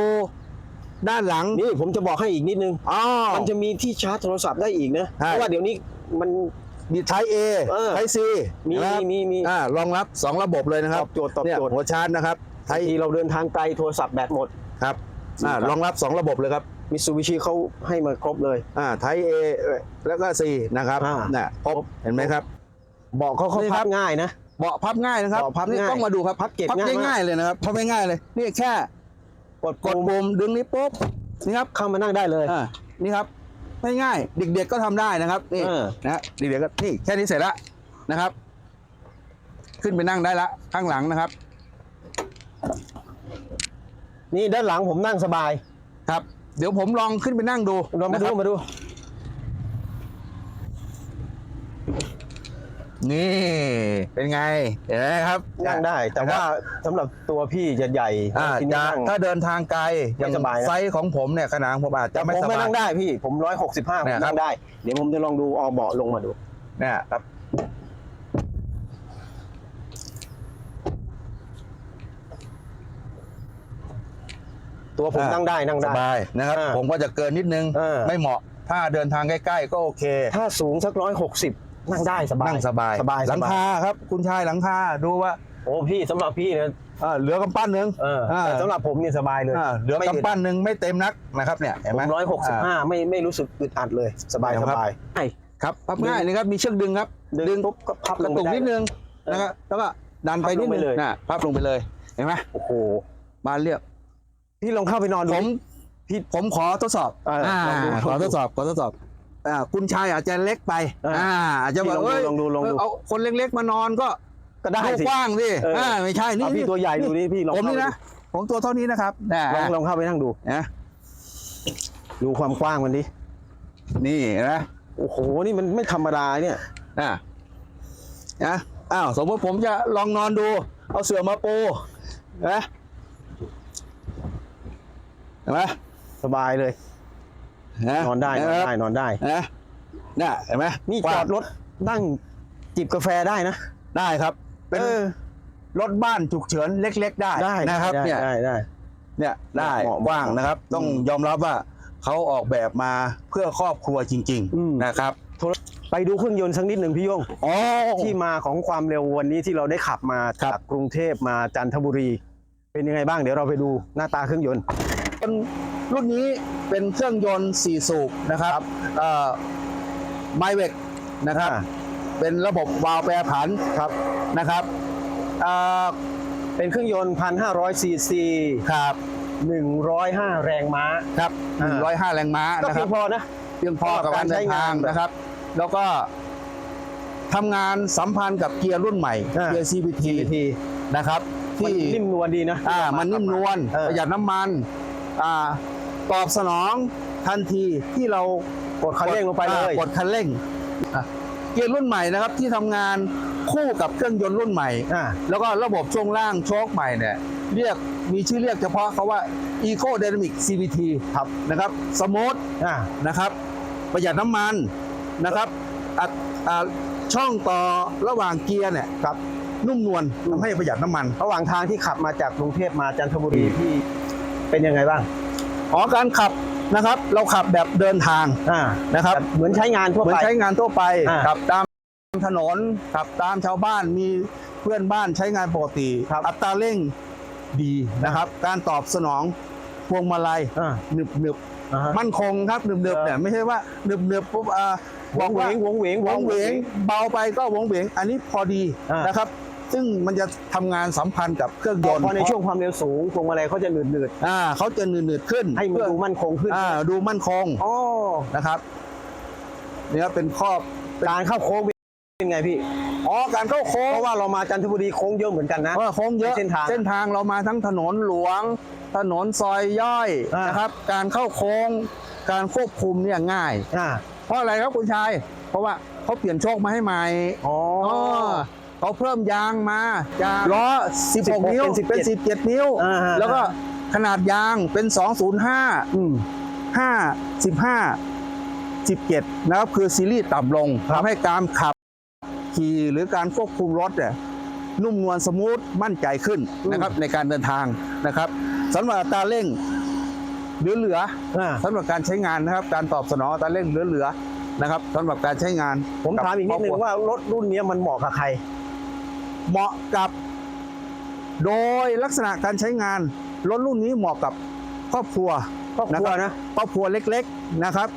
[SPEAKER 2] ด้านหลัง
[SPEAKER 1] นี่ผมจะบอกให้อีกนิดนึง
[SPEAKER 2] อ๋อ
[SPEAKER 1] มันจะมีที่ชาร์จโทรศัพท์ได้อีกนะ
[SPEAKER 2] ใช่
[SPEAKER 1] เพราะว่าเดี๋ยวนี้มัน
[SPEAKER 2] มีไทเอ
[SPEAKER 1] เออ
[SPEAKER 2] ไทซี
[SPEAKER 1] มี
[SPEAKER 2] นะครับ
[SPEAKER 1] มีมี
[SPEAKER 2] อ่ารองรับ 2 ระบบเลยนะค
[SPEAKER 1] ต
[SPEAKER 2] รับ
[SPEAKER 1] อบโจทย์ตอบ
[SPEAKER 2] เนี่ย
[SPEAKER 1] โจทย์
[SPEAKER 2] หัวชาร์จนะครับไท
[SPEAKER 1] บางทีเราเดินทางไกลโทรศัพท์แบตหมด
[SPEAKER 2] ครับอ่า
[SPEAKER 1] ครับ
[SPEAKER 2] รองรับ 2 ระบบเลยครับ
[SPEAKER 1] มิตซูบิชิเขาให้มาครบเลย
[SPEAKER 2] อ่าไทเอแล้วก็ซีนะครับ
[SPEAKER 1] อ่า
[SPEAKER 2] น่ะครบเห็นไหมครับ
[SPEAKER 1] เบอกเขาเขา
[SPEAKER 2] นี่ค
[SPEAKER 1] พั
[SPEAKER 2] รั
[SPEAKER 1] บ บง่ายนะ
[SPEAKER 2] เบาะพับง่ายนะครับ
[SPEAKER 1] เบาะพับ
[SPEAKER 2] นี่
[SPEAKER 1] ง่าย
[SPEAKER 2] ต้องมาดูครับ
[SPEAKER 1] พับเก็บ
[SPEAKER 2] พับ
[SPEAKER 1] ง่ายมาก
[SPEAKER 2] ง่ายๆเลยนะครับพับง่ายๆเลย นี่แค่
[SPEAKER 1] กด
[SPEAKER 2] กด
[SPEAKER 1] ปุ่ม
[SPEAKER 2] ปุ่มดึงนี้ปุ๊บนี่ครับ
[SPEAKER 1] เข้ามานั่งได้เลย
[SPEAKER 2] อ่านี่ครับง่ายๆเด็ก ๆก็ทำได้นะครับนี่
[SPEAKER 1] เออ
[SPEAKER 2] นะฮะเด็กๆก็นี่แค่นี้เสร็จแล้วนะครับ ขึ้นไปนั่งได้ละข้างหลังนะครับ
[SPEAKER 1] นี่ด้านหลังผมนั่งสบาย
[SPEAKER 2] ครับ เดี๋ยวผมลองขึ้นไปนั่งดู
[SPEAKER 1] ลองมา
[SPEAKER 2] นะค
[SPEAKER 1] ดู
[SPEAKER 2] รับ
[SPEAKER 1] มาดู
[SPEAKER 2] นี่เป็นไงเห็นไหมครับ
[SPEAKER 1] นั่งได้ แต่
[SPEAKER 2] นะครับ
[SPEAKER 1] ว่าสำหรับตัวพี่จะใหญ่
[SPEAKER 2] อ่า
[SPEAKER 1] ที่
[SPEAKER 2] จะ
[SPEAKER 1] นั่ง
[SPEAKER 2] ถ้าเดินทางไกลอย่าง
[SPEAKER 1] ไม่สบายนะ
[SPEAKER 2] ไซส์ของผมเนี่ยขนาดของผมอาจจะ
[SPEAKER 1] แต่
[SPEAKER 2] ไม่
[SPEAKER 1] ผม
[SPEAKER 2] ส
[SPEAKER 1] ไม่
[SPEAKER 2] บาย
[SPEAKER 1] นั่งได้พี่ผมร้อยหกสิบห้าผ
[SPEAKER 2] เนี่ย
[SPEAKER 1] ม
[SPEAKER 2] ครับ
[SPEAKER 1] นั่งได้ เดี๋ยวผมจะลองดูเอาเบาะลงมาดู
[SPEAKER 2] เนี่ยครับ
[SPEAKER 1] ตัวผมนั่งได้นั่ง
[SPEAKER 2] ส
[SPEAKER 1] ได้
[SPEAKER 2] บายนะครับ
[SPEAKER 1] อ่า
[SPEAKER 2] ผมก็จะเกินนิดนึง
[SPEAKER 1] เออ
[SPEAKER 2] ไม่เหมาะถ้าเดินทางใกล้ ๆ ก็โอเค
[SPEAKER 1] ถ้าสูงสักร้อยหกสิบ นั่งได้สบาย
[SPEAKER 2] นั่งสบาย
[SPEAKER 1] สบาย
[SPEAKER 2] หลัง
[SPEAKER 1] สบย
[SPEAKER 2] คาครับ คุณชายหลังคาดูว่า
[SPEAKER 1] โอ้พี่สำหรับพี่เนี่ย
[SPEAKER 2] เอ่อเหลือกำปั้นหนึ่ง
[SPEAKER 1] เออ
[SPEAKER 2] อ่า
[SPEAKER 1] แต่สำหรับผมนี่สบายเลย
[SPEAKER 2] อ่าเหลือกำปั้นหนึ่งไม่เต็มนักนะครับเนี่ยเห็น
[SPEAKER 1] ผ
[SPEAKER 2] ไหม
[SPEAKER 1] มร้อยหกสิบห้าไม่ไม่รู้สึกอึดอัดเลย สบาย
[SPEAKER 2] เห็น
[SPEAKER 1] ส
[SPEAKER 2] ไหมครับ
[SPEAKER 1] บายใช่
[SPEAKER 2] ครับพับง่ายนี่ครับมีเชือกดึงครับ
[SPEAKER 1] ดึงปุ๊บก็พับ
[SPEAKER 2] ก
[SPEAKER 1] ล
[SPEAKER 2] ระ
[SPEAKER 1] ง
[SPEAKER 2] ตุก
[SPEAKER 1] ไปได้
[SPEAKER 2] นิดนึงนะครับแล้วก็ดันไป
[SPEAKER 1] พับล
[SPEAKER 2] นิด
[SPEAKER 1] งไป
[SPEAKER 2] นึง
[SPEAKER 1] เลย
[SPEAKER 2] นะพับลงไปเลยเห็นไหม
[SPEAKER 1] โอ้โห
[SPEAKER 2] บานเรียบ
[SPEAKER 1] พี่ลองเข้าไปนอนดู
[SPEAKER 2] ผม
[SPEAKER 1] ดิ
[SPEAKER 2] พี่ผมขอทดสอบ
[SPEAKER 1] เอออ่าลองดู
[SPEAKER 2] ขอทดสอบขอทดสอบอ่า คุณชายอาจจะเล็กไป
[SPEAKER 1] เอออ่
[SPEAKER 2] อ่าอาจจะแบบ
[SPEAKER 1] พี่ลองดู
[SPEAKER 2] เอ้ย
[SPEAKER 1] ลองดูลองดู
[SPEAKER 2] เอาคนเล็กๆมานอนก็
[SPEAKER 1] ก็ได้
[SPEAKER 2] ดู
[SPEAKER 1] สิ
[SPEAKER 2] กว้างสิ
[SPEAKER 1] เอออ่
[SPEAKER 2] อ่าไม่ใช่นี่
[SPEAKER 1] เอาพี่ตัวใหญ่ดูดิพี่ลอง
[SPEAKER 2] ผมนี่
[SPEAKER 1] เข้าไป
[SPEAKER 2] นะผมตัวเท่านี้นะครับนะ
[SPEAKER 1] ลองลองเข้าไปนั่งดู
[SPEAKER 2] นะ
[SPEAKER 1] ดูความกว้างมันดิ
[SPEAKER 2] นี่นะ
[SPEAKER 1] โอ้โหนี่มันไม่ธรรมดาเนี่ย
[SPEAKER 2] อะนะอ้าวสมมติผมจะลองนอนดู เอาเสื่อมาปูนะเห็นไหม
[SPEAKER 1] สบายเลยะนอนได้นอน
[SPEAKER 2] เห็หม
[SPEAKER 1] ได้นอนได้
[SPEAKER 2] นะเนี่ยเห็นไหม
[SPEAKER 1] นี่
[SPEAKER 2] ก
[SPEAKER 1] จ
[SPEAKER 2] ว้าง
[SPEAKER 1] อดรถนั่งจิบกาแฟได้นะ
[SPEAKER 2] ได้ครับ เป็น
[SPEAKER 1] เออ
[SPEAKER 2] รถบ้านฉุกเฉินเล็ก ๆ ได้
[SPEAKER 1] ได้
[SPEAKER 2] นะครับ
[SPEAKER 1] ได้
[SPEAKER 2] เนี่ย
[SPEAKER 1] ได้ได้
[SPEAKER 2] เนี่ยได้
[SPEAKER 1] เหมาะ
[SPEAKER 2] กว้างนะครับ ต้อง
[SPEAKER 1] อืม
[SPEAKER 2] ยอมรับว่าเขาออกแบบมาเพื่อครอบครัวจริง
[SPEAKER 1] อืม
[SPEAKER 2] ๆนะครับ
[SPEAKER 1] ไปดูเครื่องยนต์สักนิดหนึ่งพี่โยง
[SPEAKER 2] อ๋อ
[SPEAKER 1] ที่มาของความเร็ววันนี้ที่เราได้ขับมา
[SPEAKER 2] ครับ
[SPEAKER 1] จากกรุงเทพมาจันทบุรี เป็นยังไงบ้างเดี๋ยวเราไปดูหน้าตาเครื่องยนต์
[SPEAKER 2] เป็น รุ่นนี้เป็นเครื่องยนต์ 4 สูบนะครับไมเวกนะครับ
[SPEAKER 1] อ่า
[SPEAKER 2] เป็นระบบวาล์วแปรผัน
[SPEAKER 1] ครับ
[SPEAKER 2] นะครับอ่า
[SPEAKER 1] เป็นเครื่องยนต์ 1,500ซีซี
[SPEAKER 2] ครับ
[SPEAKER 1] 105 แรงม้า
[SPEAKER 2] ครับ
[SPEAKER 1] อ่า
[SPEAKER 2] 105 แรงม้า
[SPEAKER 1] ก็
[SPEAKER 2] นะค
[SPEAKER 1] เพี
[SPEAKER 2] รั
[SPEAKER 1] ย
[SPEAKER 2] บ
[SPEAKER 1] งพอนะ
[SPEAKER 2] เพียงพอกับการเดินทาง
[SPEAKER 1] การใช้งาน
[SPEAKER 2] นะครับ แล้วก็ทำงานสัมพันธ์กับเกียร์รุ่นใหม่
[SPEAKER 1] อ่า
[SPEAKER 2] เกียร์ CVT
[SPEAKER 1] ที
[SPEAKER 2] นะครับ
[SPEAKER 1] มัน
[SPEAKER 2] ที่
[SPEAKER 1] นิ่มนวลดีนะ
[SPEAKER 2] อ่ามันนิ่มนวล
[SPEAKER 1] เออ
[SPEAKER 2] ประหยัดน้ำมันอ่า ตอบสนองทันทีที่เรา
[SPEAKER 1] กดคันเร่งลงไปเลย
[SPEAKER 2] อ่ากดคันเร่งอะเกียร์รุ่นใหม่นะครับที่ทำงานคู่กับเครื่องยนต์รุ่นใหม่
[SPEAKER 1] อ่า
[SPEAKER 2] แล้วก็ระบบช่วงล่างโชคใหม่เนี่ยเรียกมีชื่อเรียกเฉพาะเขาว่า Eco Dynamic CVT ครับนะครับสมูท
[SPEAKER 1] อ่า
[SPEAKER 2] นะครับ ประหยัดน้ำมันนะครับอัดอ่าช่องต่อระหว่างเกียร์เนี่ยครับนุ่มนวลทำให้ประหยัดน้ำมัน
[SPEAKER 1] ระหว่างทางที่ขับมาจากกรุงเทพมาจันทบุรีที่เป็นยังไงบ้าง
[SPEAKER 2] อ๋อการขับนะครับ เราขับแบบเดินทาง
[SPEAKER 1] อ่า
[SPEAKER 2] นะครับ
[SPEAKER 1] เหมือนใช้งานทั่ว
[SPEAKER 2] เหมือน
[SPEAKER 1] ไป
[SPEAKER 2] ใช้งานทั่วไป
[SPEAKER 1] อ่า
[SPEAKER 2] ขับตามถนนขับตามชาวบ้านมีเพื่อนบ้านใช้งานปกติ
[SPEAKER 1] ครับ
[SPEAKER 2] อัตราเร่งดีนะครับ การตอบสนองพวงมาลัย
[SPEAKER 1] อ่า
[SPEAKER 2] หนึบหนึบ
[SPEAKER 1] อ่าฮะ
[SPEAKER 2] มั่นคงครับหนึบหนึบ
[SPEAKER 1] เออ
[SPEAKER 2] เนี่ยไม่ใช่ว่าหนึบหนึบปุ๊บอ่า
[SPEAKER 1] ว
[SPEAKER 2] บอก
[SPEAKER 1] งเหว
[SPEAKER 2] ว่าง
[SPEAKER 1] วงเหวง
[SPEAKER 2] วงเหวงเบาไปก็วงเหวงอันนี้พอดี
[SPEAKER 1] อ่าน
[SPEAKER 2] นะครับ ซึ่งมันจะทำงานสัมพันธ์กับเครื่องยนต์
[SPEAKER 1] พอในช่วงความเร็วสูงพวงมาลัยเขาจะหนืดหนืด
[SPEAKER 2] อ่าเขาจะหนืดๆขึ้น
[SPEAKER 1] ๆให้มัน
[SPEAKER 2] เพื่อ
[SPEAKER 1] ดูมั่นคงขึ้น
[SPEAKER 2] อ่าดูมั่นคง
[SPEAKER 1] อ๋อ
[SPEAKER 2] นะครับเนี่ยเป็นข้อ
[SPEAKER 1] การเข้าโค้งเป็นไงพี่
[SPEAKER 2] อ๋อการเข้าโค้ง
[SPEAKER 1] เพราะว่าเรามาจันทบุรีโค้งเยอะเหมือนกันนะ
[SPEAKER 2] เพราะว่าโค้งเยอะ
[SPEAKER 1] เส้นทาง
[SPEAKER 2] เส้นทางเรามาทั้งถนนหลวง ถนนซอยย่อย
[SPEAKER 1] อ่าน
[SPEAKER 2] นะครับ การเข้าโค้ง การควบคุมเนี่ยง่าย
[SPEAKER 1] อ่า
[SPEAKER 2] เพราะอะไรครับคุณชาย เพราะว่าเขาเปลี่ยนโชคมาให้ใหม่
[SPEAKER 1] อ๋อ
[SPEAKER 2] อ๋อ เขาเพิ่มยางมาจากล้อ 16 นิ้ว
[SPEAKER 1] เป็น 17
[SPEAKER 2] เป็น17นิ้ว
[SPEAKER 1] อ่าฮะ
[SPEAKER 2] แล้วก็ขนาดยางเป็น 205
[SPEAKER 1] อืม
[SPEAKER 2] 5 15 17 นะครับ คือซีรีส์ต่ำลง
[SPEAKER 1] ครับ
[SPEAKER 2] ทำให้การขับขี่หรือการควบคุมรถเนี่ยนุ่มนวลสมูทมั่นใจขึ้นนะครับในการเดินทางนะครับสำหรับอัตราเร่งเหลือ
[SPEAKER 1] อ่า
[SPEAKER 2] ๆสำหรับการใช้งานนะครับ การตอบสนองอัตราเร่งเหลือๆนะครับสำหรับการใช้งาน
[SPEAKER 1] ผมถามอีกนิดนึง
[SPEAKER 2] ครบครั
[SPEAKER 1] ว่ารถรุ่นนี้มันเหมาะกับใคร
[SPEAKER 2] เหมาะกับ โดยลักษณะการใช้งานรถรุ่นนี้เหมาะกับครอบครัว
[SPEAKER 1] ครอบครัวนะ
[SPEAKER 2] ครอบครัวเล็ก ๆนะครับ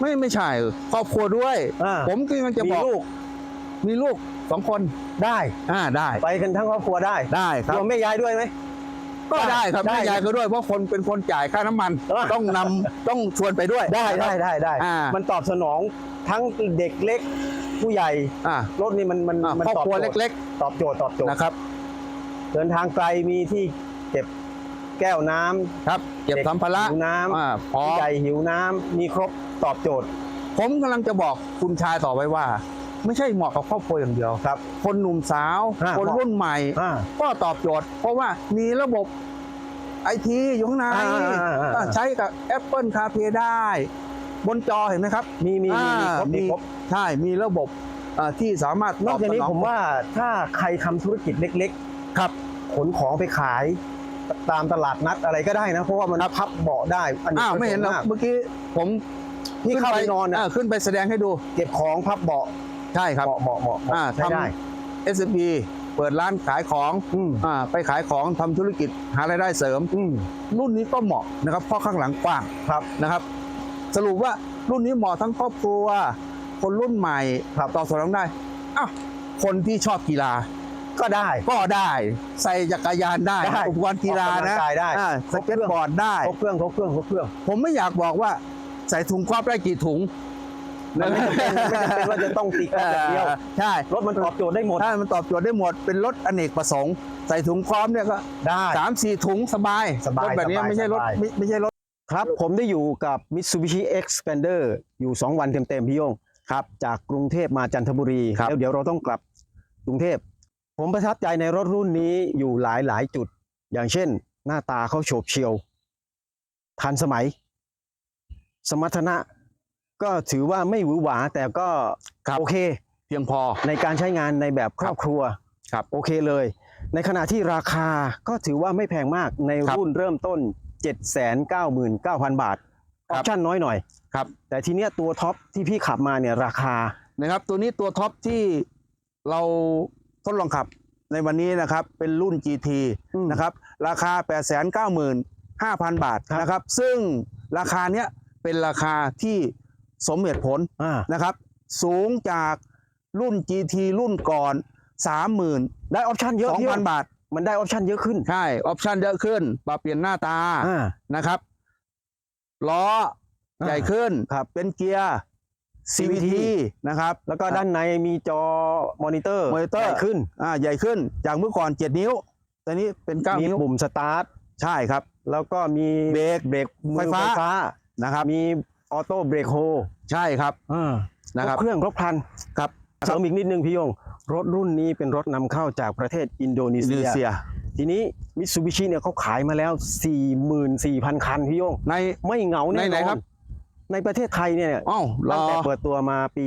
[SPEAKER 2] ไม่ไม่ใช่ครอบครัวด้วย
[SPEAKER 1] อ่า
[SPEAKER 2] ผมกำลังจะ
[SPEAKER 1] มี
[SPEAKER 2] บอก
[SPEAKER 1] ลูก
[SPEAKER 2] มีลูกสองคน
[SPEAKER 1] ได้
[SPEAKER 2] อ่าได้
[SPEAKER 1] ไปกันทั้งครอบครัวได้
[SPEAKER 2] ได้ครั
[SPEAKER 1] ร
[SPEAKER 2] บ
[SPEAKER 1] วมแม่ยายด้วยไหม
[SPEAKER 2] ก็ได้ครับ
[SPEAKER 1] ได้
[SPEAKER 2] แม่ยายก็ด้วยเพราะคนเป็นคนจ่ายค่าน้ำมัน
[SPEAKER 1] อ่า
[SPEAKER 2] ต้องนำต้องชวนไปด้วย
[SPEAKER 1] ได้
[SPEAKER 2] นะค
[SPEAKER 1] ได้
[SPEAKER 2] รับ
[SPEAKER 1] ได้ได้
[SPEAKER 2] อ่ามั
[SPEAKER 1] มันตอบสนองทั้งเด็กเล็กผู้ใหญ่
[SPEAKER 2] อ่าร
[SPEAKER 1] ถนี่มันมัน
[SPEAKER 2] อ่า
[SPEAKER 1] มัน
[SPEAKER 2] ครอบ
[SPEAKER 1] ตอบ
[SPEAKER 2] ครัว
[SPEAKER 1] โจทย์
[SPEAKER 2] เล็ก
[SPEAKER 1] ตอบโจทย์ตอบโจท
[SPEAKER 2] ๆ
[SPEAKER 1] ย์
[SPEAKER 2] นะครับ
[SPEAKER 1] เดินทางไกลมีที่เก็บแก้วน้ำ
[SPEAKER 2] ครับเก็บ
[SPEAKER 1] เด็ก
[SPEAKER 2] สัมภาระ
[SPEAKER 1] หิวน้ำ
[SPEAKER 2] อ่าพร้อ
[SPEAKER 1] ผู้
[SPEAKER 2] ม
[SPEAKER 1] ใหญ่หิวน้ำมีครบตอบโจทย์
[SPEAKER 2] ผมกำลังจะบอกคุณชายต่อไปว่า ไม่ใช่เหมาะกับครอบครัวอย่างเดียว
[SPEAKER 1] ครับ
[SPEAKER 2] คนหนุ่มสาว
[SPEAKER 1] อ่า
[SPEAKER 2] คนรุ่นใหม่
[SPEAKER 1] อ่า
[SPEAKER 2] ก็ตอบโจทย์ เพราะว่ามีระบบไอทีอยู่ข้างใน
[SPEAKER 1] อ่าอ่าอ่าอ่า
[SPEAKER 2] อ่าใช้กับ Apple CarPlay ได้ บนจอเห็นไหมครับ
[SPEAKER 1] มีมีมีมีครบ
[SPEAKER 2] อ่า
[SPEAKER 1] มีครบ
[SPEAKER 2] ใช่มีระบบอ่าที่สามารถ
[SPEAKER 1] นอกจากนี้
[SPEAKER 2] ตบส
[SPEAKER 1] ผมว่าถ้าใครทำธุรกิจเล็กๆครับขนของไปขายตามตลาดนัดอะไรก็ได้นะ เพราะว่ามันพับเบาะได้ อันนี้
[SPEAKER 2] อ้าวไม่เห็นเหรอ
[SPEAKER 1] มาก
[SPEAKER 2] เมื่อกี้ผม
[SPEAKER 1] ที่เข้าไปนอนน่ะา
[SPEAKER 2] ขึ้นไปแสดงให้ดู
[SPEAKER 1] เก็บของพับเบาะ
[SPEAKER 2] ใช่ครับ
[SPEAKER 1] เบาะเบาะเบาะ
[SPEAKER 2] อ่า
[SPEAKER 1] ใช้
[SPEAKER 2] ท
[SPEAKER 1] ได้ำ
[SPEAKER 2] s p เปิดร้านขายของ
[SPEAKER 1] อืม
[SPEAKER 2] อ่าไปขายของทำธุรกิจหารายได้เสริม
[SPEAKER 1] อืม
[SPEAKER 2] รุ่นนี้ก็เหมาะนะครับเพราะข้างหลังกว้าง
[SPEAKER 1] ครับ
[SPEAKER 2] นะครับ สรุปว่ารุ่นนี้เหมาะทั้งครอบครัว คนรุ่นใหม่
[SPEAKER 1] ครับ
[SPEAKER 2] ตอบสนองได้อ้าวคนที่ชอบกีฬา
[SPEAKER 1] ก็ได้
[SPEAKER 2] ก็ได้ใส่จักรยานได้
[SPEAKER 1] ได้
[SPEAKER 2] อุปกรณ์กีฬา
[SPEAKER 1] ออกกำลั
[SPEAKER 2] นะ
[SPEAKER 1] งกายได้
[SPEAKER 2] อ่า
[SPEAKER 1] ค
[SPEAKER 2] ส
[SPEAKER 1] รบเครื่
[SPEAKER 2] เก็
[SPEAKER 1] อง
[SPEAKER 2] ตบอร์ดได้
[SPEAKER 1] ครบเครื่องครบเครื่องครบเครื่อง
[SPEAKER 2] ผมไม่อยากบอกว่าใส่ถุงครอบได้กี่ถุง
[SPEAKER 1] มันไม่จำเป็นไม่จำเป็นว่าจะต้องติดกันอย่างเดียว
[SPEAKER 2] ใช่
[SPEAKER 1] รถมันตอบโจทย์ได้หมด
[SPEAKER 2] ถ้ามันตอบโจทย์ได้หมด เป็นรถอเนกประสงค์ ใส่ถุงครอบเนี่ยก็
[SPEAKER 1] ได้
[SPEAKER 2] สามสี่ถุงสบาย
[SPEAKER 1] สบาย
[SPEAKER 2] รถแบบนี้
[SPEAKER 1] สบาย
[SPEAKER 2] ไม่ใช่รถ
[SPEAKER 1] สบาย
[SPEAKER 2] ไม่ไม่ใช่รถ
[SPEAKER 1] ครับผมได้อยู่กับ Mitsubishi Xpander อยู่ 2 วันเต็มๆพี่โยงครับ จากกรุงเทพมาจันทบุรี
[SPEAKER 2] ครับ
[SPEAKER 1] แล้วเดี๋ยวเราต้องกลับกรุงเทพ ผมประทับใจในรถรุ่นนี้อยู่หลายหลายจุด อย่างเช่น หน้าตาเขาโฉบเฉียว ทันสมัย สมรรถนะ ก็ถือว่าไม่หวือหวาแต่ก็
[SPEAKER 2] ครับ
[SPEAKER 1] โอเค
[SPEAKER 2] เพียงพอ
[SPEAKER 1] ในการใช้งานในแบบครอบครัว
[SPEAKER 2] ครับ
[SPEAKER 1] โอเคเลย ในขณะที่ราคาก็ถือว่าไม่แพงมากใน
[SPEAKER 2] ครับ
[SPEAKER 1] รุ่นเริ่มต้น 799,000 บาทอ
[SPEAKER 2] ครั
[SPEAKER 1] อบปชั่นน้อยหน่อย
[SPEAKER 2] ครับ
[SPEAKER 1] แต่ทีเนี้ยตัวท็อปที่พี่ขับมาเนี่ยราคา
[SPEAKER 2] นะครับ ตัวนี้ตัวท็อปที่เราทดลองขับในวันนี้นะครับเป็นรุ่น GT
[SPEAKER 1] อืม
[SPEAKER 2] นะครับราคา 895,000 บาท
[SPEAKER 1] ครับ
[SPEAKER 2] นะครับ ซึ่งราคาเนี้ยเป็นราคาที่ สมเหตุผล
[SPEAKER 1] อ่า
[SPEAKER 2] นะครับ สูงจากรุ่น GT รุ่นก่อน32,000
[SPEAKER 1] ได้ออปชั่นเยอะพี่
[SPEAKER 2] บาท
[SPEAKER 1] มันได้ออปชั่นเยอะขึ้น
[SPEAKER 2] ใช่ ออปชันเยอะขึ้น ปรับเปลี่ยนหน้าตา
[SPEAKER 1] อ่า
[SPEAKER 2] นะครับล้อ
[SPEAKER 1] อ่า
[SPEAKER 2] ใหญ่ขึ้น
[SPEAKER 1] ครับ
[SPEAKER 2] เป็นเกียร์ CVT นะครับ
[SPEAKER 1] แล้วก็ด้านในมีจอมอนิเตอร์
[SPEAKER 2] มอนิเตอร์
[SPEAKER 1] ใหญ่ขึ้น
[SPEAKER 2] อ่าใหญ่ขึ้นจากเมื่อก่อน 7 นิ้วตอนนี้เป็น9
[SPEAKER 1] มี
[SPEAKER 2] นิ้ว
[SPEAKER 1] ปุ่มสตาร์ท
[SPEAKER 2] ใช่ครับ
[SPEAKER 1] แล้วก็มี
[SPEAKER 2] เบรก
[SPEAKER 1] เบรกมือ
[SPEAKER 2] ไฟฟ้า
[SPEAKER 1] ไฟฟ้า
[SPEAKER 2] นะครับ
[SPEAKER 1] มี ออโต้เบรกโฮ
[SPEAKER 2] ใช่ครับ
[SPEAKER 1] อ่า
[SPEAKER 2] นะครับ
[SPEAKER 1] ครบเครื่องครบครัน
[SPEAKER 2] ครับ
[SPEAKER 1] เสริมอีกนิดนึงพี่ยง รถรุ่นนี้เป็นรถนำเข้าจากประเทศอินโดนี
[SPEAKER 2] อินโด
[SPEAKER 1] เซี
[SPEAKER 2] นี
[SPEAKER 1] ย
[SPEAKER 2] เซีย
[SPEAKER 1] ทีนี้มิตซูบิชิเนี่ยเขาขายมาแล้ว 44,000 คันพี่ยง
[SPEAKER 2] ใน
[SPEAKER 1] ไม่เหงาแน่
[SPEAKER 2] ไห
[SPEAKER 1] น
[SPEAKER 2] น
[SPEAKER 1] อ
[SPEAKER 2] ๆครั
[SPEAKER 1] น
[SPEAKER 2] บ
[SPEAKER 1] ในประเทศไทยเนี่ย
[SPEAKER 2] อ้าวร
[SPEAKER 1] ตั้
[SPEAKER 2] อง
[SPEAKER 1] แต่เปิดตัวมาปี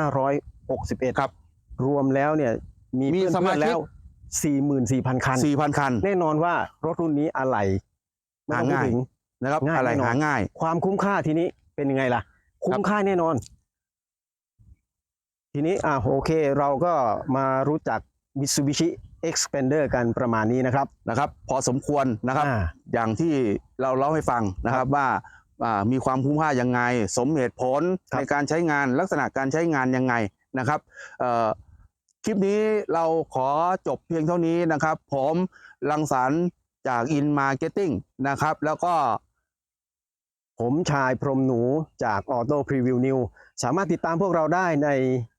[SPEAKER 1] 2561
[SPEAKER 2] ครับ
[SPEAKER 1] รวมแล้วเนี่ยมี
[SPEAKER 2] มี
[SPEAKER 1] เพื่อน
[SPEAKER 2] สมาชิก
[SPEAKER 1] ๆแล้ว 44,000 คัน
[SPEAKER 2] 4,000 คัน
[SPEAKER 1] แน่นอนว่ารถรุ่นนี้อะไรไม่ต้อง
[SPEAKER 2] หา
[SPEAKER 1] พูด
[SPEAKER 2] ง่าย
[SPEAKER 1] ถึง
[SPEAKER 2] นะครับ
[SPEAKER 1] ง่าย
[SPEAKER 2] อะไร
[SPEAKER 1] แน่นอน
[SPEAKER 2] หาง่าย
[SPEAKER 1] ความคุ้มค่าทีนี้เป็นยังไงล่ะ คุ้มค่าแน่นอน ทีนี้อ่าโอเคเราก็มารู้จัก Mitsubishi Xpander กันประมาณนี้นะครับ
[SPEAKER 2] นะครับ พอสมควรนะครับ
[SPEAKER 1] อ่า
[SPEAKER 2] อย่างที่เราเล่าให้ฟังนะครับว่าอ่ามีความคุ้มค่ายังไง สมเหตุผล
[SPEAKER 1] ครับ
[SPEAKER 2] ในการใช้งานลักษณะการใช้งานยังไงนะครับเอ่อคลิปนี้เราขอจบเพียงเท่านี้นะครับ ผมรังสรรค์จาก In Marketing นะครับ แล้วก็
[SPEAKER 1] ผมชายพรหมหนูจาก Auto Preview New สามารถติดตามพวกเราได้ใน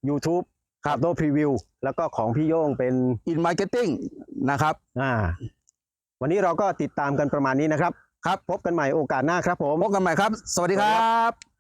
[SPEAKER 1] YouTube
[SPEAKER 2] ครับ
[SPEAKER 1] Auto Preview แล้วก็ของพี่โย่งเป็น
[SPEAKER 2] In Marketing นะครับ
[SPEAKER 1] อ่า วันนี้เราก็ติดตามกันประมาณนี้นะครับ
[SPEAKER 2] ครับ
[SPEAKER 1] พบกันใหม่โอกาสหน้าครับผม
[SPEAKER 2] พบกันใหม่ครับ สวัสดีครับ